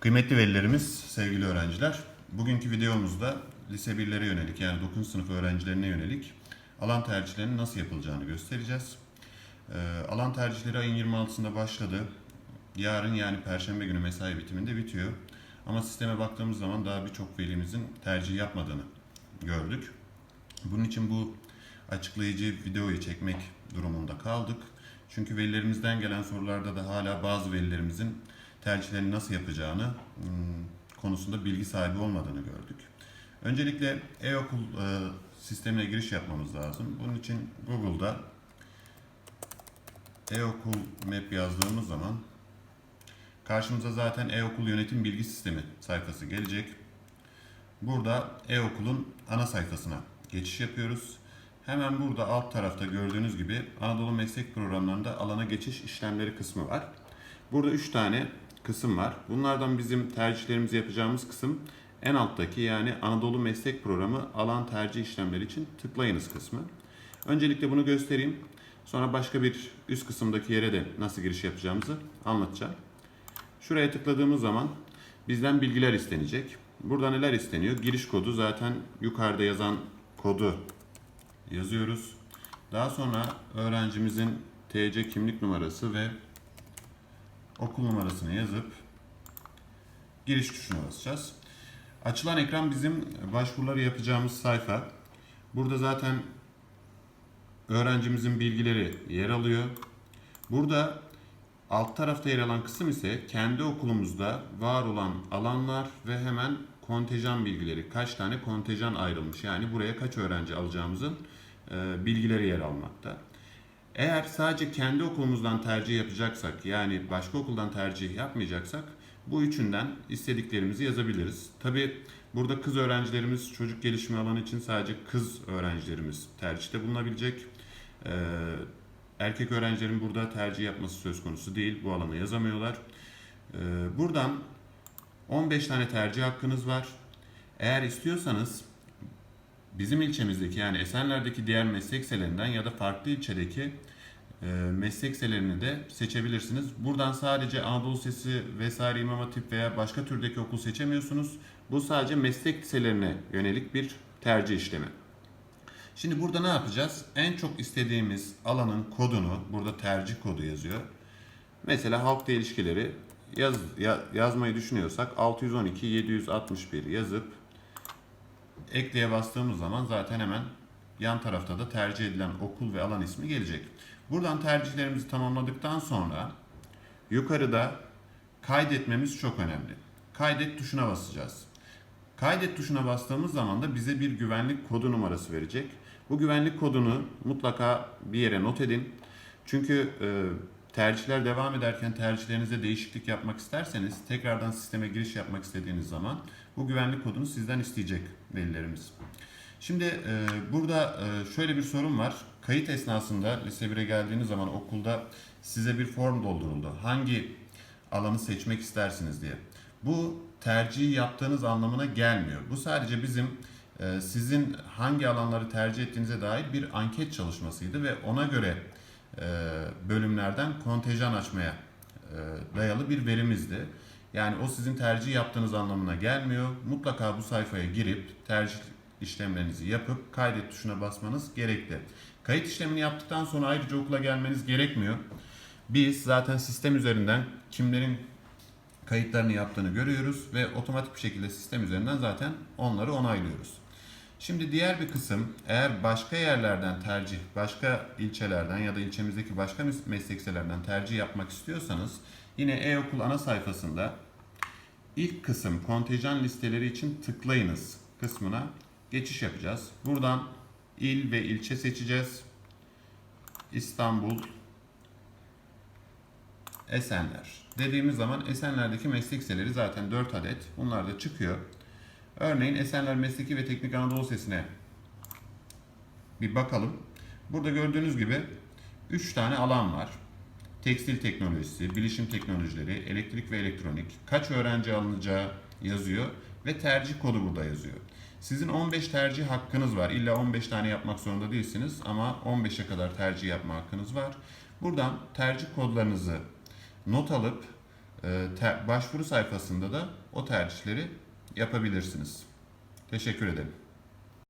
Kıymetli velilerimiz, sevgili öğrenciler, bugünkü videomuzda lise 1'lere yönelik yani 9. sınıf öğrencilerine yönelik alan tercihlerinin nasıl yapılacağını göstereceğiz. Ee, alan tercihleri ayın 26'sında başladı. Yarın yani Perşembe günü mesai bitiminde bitiyor. Ama sisteme baktığımız zaman daha birçok velimizin tercih yapmadığını gördük. Bunun için bu açıklayıcı videoyu çekmek durumunda kaldık. Çünkü velilerimizden gelen sorularda da hala bazı velilerimizin tercihlerini nasıl yapacağını hmm, konusunda bilgi sahibi olmadığını gördük. Öncelikle e-okul e, sistemine giriş yapmamız lazım. Bunun için Google'da e-okul map yazdığımız zaman karşımıza zaten e-okul yönetim bilgi sistemi sayfası gelecek. Burada e-okulun ana sayfasına geçiş yapıyoruz. Hemen burada alt tarafta gördüğünüz gibi Anadolu Meslek Programlarında alana geçiş işlemleri kısmı var. Burada 3 tane kısım var. Bunlardan bizim tercihlerimizi yapacağımız kısım en alttaki yani Anadolu Meslek Programı alan tercih işlemleri için tıklayınız kısmı. Öncelikle bunu göstereyim. Sonra başka bir üst kısımdaki yere de nasıl giriş yapacağımızı anlatacağım. Şuraya tıkladığımız zaman bizden bilgiler istenecek. Burada neler isteniyor? Giriş kodu zaten yukarıda yazan kodu yazıyoruz. Daha sonra öğrencimizin TC kimlik numarası ve okul numarasını yazıp giriş tuşuna basacağız. Açılan ekran bizim başvuruları yapacağımız sayfa. Burada zaten öğrencimizin bilgileri yer alıyor. Burada alt tarafta yer alan kısım ise kendi okulumuzda var olan alanlar ve hemen kontenjan bilgileri. Kaç tane kontenjan ayrılmış yani buraya kaç öğrenci alacağımızın bilgileri yer almakta. Eğer sadece kendi okulumuzdan tercih yapacaksak yani başka okuldan tercih yapmayacaksak bu üçünden istediklerimizi yazabiliriz. Tabi burada kız öğrencilerimiz çocuk gelişimi alanı için sadece kız öğrencilerimiz tercihte bulunabilecek. Ee, erkek öğrencilerin burada tercih yapması söz konusu değil. Bu alana yazamıyorlar. Ee, buradan 15 tane tercih hakkınız var. Eğer istiyorsanız bizim ilçemizdeki yani Esenler'deki diğer meslek liselerinden ya da farklı ilçedeki e, meslek liselerini de seçebilirsiniz. Buradan sadece Anadolu Lisesi vesaire İmam Hatip veya başka türdeki okul seçemiyorsunuz. Bu sadece meslek liselerine yönelik bir tercih işlemi. Şimdi burada ne yapacağız? En çok istediğimiz alanın kodunu, burada tercih kodu yazıyor. Mesela halkla ilişkileri yaz, ya- yazmayı düşünüyorsak 612 761 yazıp ekleye bastığımız zaman zaten hemen yan tarafta da tercih edilen okul ve alan ismi gelecek. Buradan tercihlerimizi tamamladıktan sonra yukarıda kaydetmemiz çok önemli. Kaydet tuşuna basacağız. Kaydet tuşuna bastığımız zaman da bize bir güvenlik kodu numarası verecek. Bu güvenlik kodunu mutlaka bir yere not edin. Çünkü e, tercihler devam ederken tercihlerinizde değişiklik yapmak isterseniz tekrardan sisteme giriş yapmak istediğiniz zaman bu güvenlik kodunu sizden isteyecek velilerimiz. Şimdi e, burada e, şöyle bir sorun var. Kayıt esnasında lise 1'e geldiğiniz zaman okulda size bir form dolduruldu. Hangi alanı seçmek istersiniz diye. Bu tercihi yaptığınız anlamına gelmiyor. Bu sadece bizim e, sizin hangi alanları tercih ettiğinize dair bir anket çalışmasıydı ve ona göre bölümlerden kontenjan açmaya e, dayalı bir verimizdi. Yani o sizin tercih yaptığınız anlamına gelmiyor. Mutlaka bu sayfaya girip tercih işlemlerinizi yapıp kaydet tuşuna basmanız gerekli. Kayıt işlemini yaptıktan sonra ayrıca okula gelmeniz gerekmiyor. Biz zaten sistem üzerinden kimlerin kayıtlarını yaptığını görüyoruz ve otomatik bir şekilde sistem üzerinden zaten onları onaylıyoruz. Şimdi diğer bir kısım eğer başka yerlerden tercih, başka ilçelerden ya da ilçemizdeki başka mes- meslek liselerden tercih yapmak istiyorsanız yine e-okul ana sayfasında ilk kısım kontenjan listeleri için tıklayınız kısmına geçiş yapacağız. Buradan il ve ilçe seçeceğiz. İstanbul, Esenler. Dediğimiz zaman Esenler'deki meslek liseleri zaten 4 adet. Bunlar da çıkıyor. Örneğin Esenler Mesleki ve Teknik Anadolu Lisesi'ne bir bakalım. Burada gördüğünüz gibi 3 tane alan var. Tekstil teknolojisi, bilişim teknolojileri, elektrik ve elektronik. Kaç öğrenci alınacağı yazıyor ve tercih kodu burada yazıyor. Sizin 15 tercih hakkınız var. İlla 15 tane yapmak zorunda değilsiniz ama 15'e kadar tercih yapma hakkınız var. Buradan tercih kodlarınızı not alıp e, başvuru sayfasında da o tercihleri yapabilirsiniz. Teşekkür ederim.